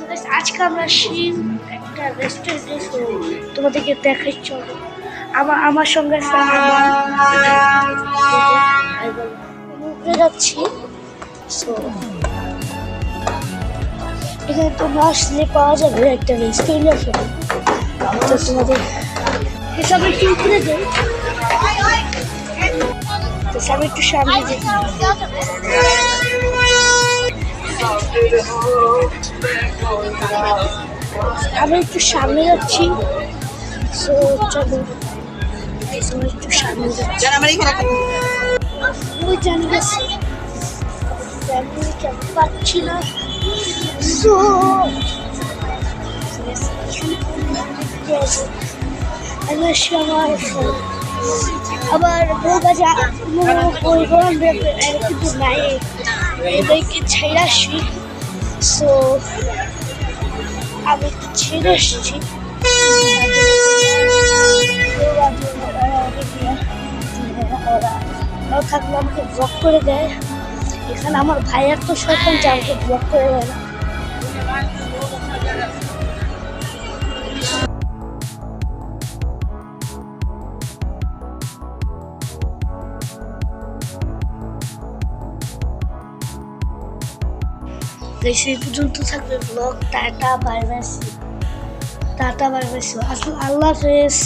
So guys, আজকে আমরা শিব একটা রেস্টুরেন্টে তোমাদেরকে দেখাই চলো। আমার আমার সঙ্গে আছে আমার মা। আর বলো, আমি উপরে যাচ্ছি। সো এখানে তোমরা আসলে পাওয়া যাবে একটা রেস্টুরেন্ট আছে তো তোমাদের হিসাবে একটু উপরে যাই তো সবাই একটু সামনে যাই। আমি একটু সামনে যাচ্ছি সো চলো একটু সামনে যাচ্ছি ওই জানি গেছি ফ্যামিলি কেমন পাচ্ছি না সো আমি আমার আবার বউ বাজে পরিবহন কিন্তু নাই এদেরকে ছেড়ে আসি সো আমি ছেড়ে এসেছি? থাকলে আমাকে করে দেয়। এখানে আমার ভাইয়ার তো শয়তান যে ব্লক করে দেয় সেই পর্যন্ত থাকবে blog tata bye bye tata bye bye আল্লাহ হাফেজ।